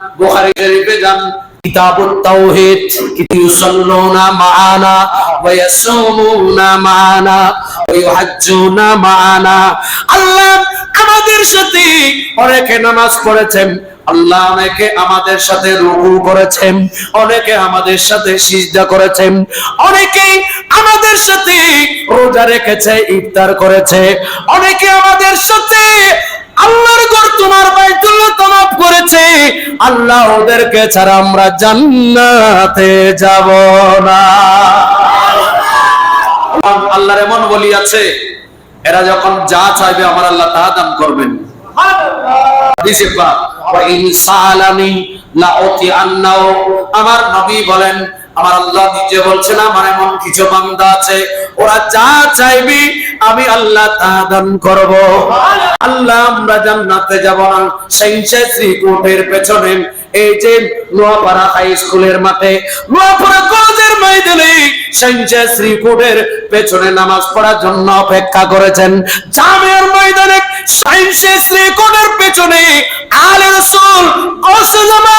বুখারী শরীফে যান কিতাবুত তাওহীদ ইউসাল্লুনা মাআনা, ওয়া ইয়াসুমুনা মাআনা, ওয়া ইউহাজ্জুনা মাআনা। আল্লাহ আমাদের সাথে অনেকে নামাজ পড়েছেন, আল্লাহ অনেকে আমাদের সাথে রুকু করেছেন, অনেকে আমাদের সাথে সিজদা করেছেন অনেকেই আমাদের সাথে রোজা রেখেছে, ইফতার করেছে, অনেকে আমাদের সাথে আল্লাহর ঘর তোমার বাইতুল্লাহ আল্লাহ ওদেরকে ছাড়া আমরা জান্নাতে যাব না। আল্লাহর এমন বলি আছে, এরা যখন যা চাইবে আমার আল্লাহ তা দান করবেন। আমার নবী বলেন আমার আল্লাহ নিজে বলছেন আমার এমন কিছু বান্দা আছে, ওরা যা চাইবে আমি আল্লাহ তা দান করব। আল্লাহ, আমরা জান্নাতে যাব না। সেনসে শ্রী কোটের পেছনে। এই যে নোয়াপাড়া হাই স্কুলের মাঠে নোয়াপাড়া কলেজের ময়দানে সেনসে শ্রী কোটের পেছনে নামাজ পড়ার জন্য অপেক্ষা করেছেন। জামের ময়দানে সাইন্সে শ্রী কোটের পেছনে আলে রাসূল কসজামা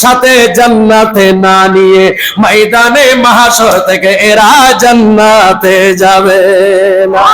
সাথে জান্নাতে না নিয়ে ময়দানে মহাশয় থেকে এরা জান্নাতে যাবে। না